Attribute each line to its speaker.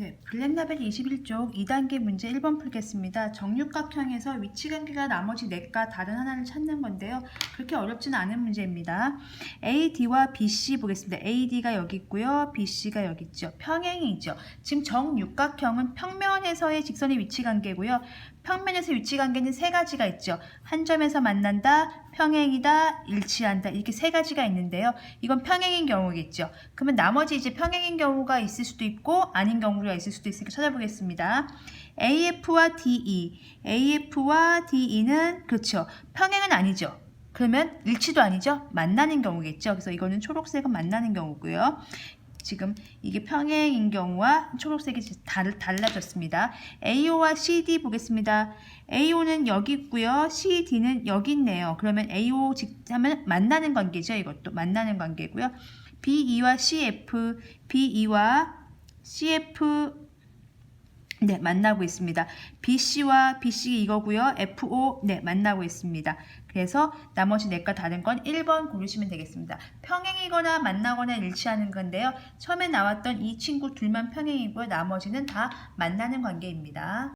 Speaker 1: 네, 블랙라벨 21쪽 2단계 문제 1번 풀겠습니다. 정육각형에서 위치관계가 나머지 넷과 다른 하나를 찾는 건데요. 그렇게 어렵지는 않은 문제입니다. AD와 BC 보겠습니다. AD가 여기 있고요. BC가 여기 있죠. 평행이죠. 지금 정육각형은 평면에서의 직선의 위치관계고요. 평면에서 위치관계는 세 가지가 있죠. 한 점에서 만난다, 평행이다, 일치한다 이렇게 세 가지가 있는데요. 이건 평행인 경우겠죠. 그러면 나머지 이제 평행인 경우가 있을 수도 있고 아닌 경우가 있을 수도 있으니까 찾아보겠습니다. AF와 DE, AF와 DE는 그렇죠. 평행은 아니죠. 그러면 일치도 아니죠. 만나는 경우겠죠. 그래서 이거는 초록색은 만나는 경우고요. 지금 이게 평행인 경우와 초록색이 달, 달라졌습니다. AO와 CD 보겠습니다. AO는 여기 있고요. CD는 여기 있네요. 그러면 AO 직 하면 만나는 관계죠. 이것도 만나는 관계고요. BE와 CF, BE와 CF 네, 만나고 있습니다. BC와 BC 이거고요. FO 네, 만나고 있습니다. 그래서 나머지 넷과 다른 건 1번 고르시면 되겠습니다. 평행이거나 만나거나 일치하는 건데요. 처음에 나왔던 이 친구 둘만 평행이고요. 나머지는 다 만나는 관계입니다.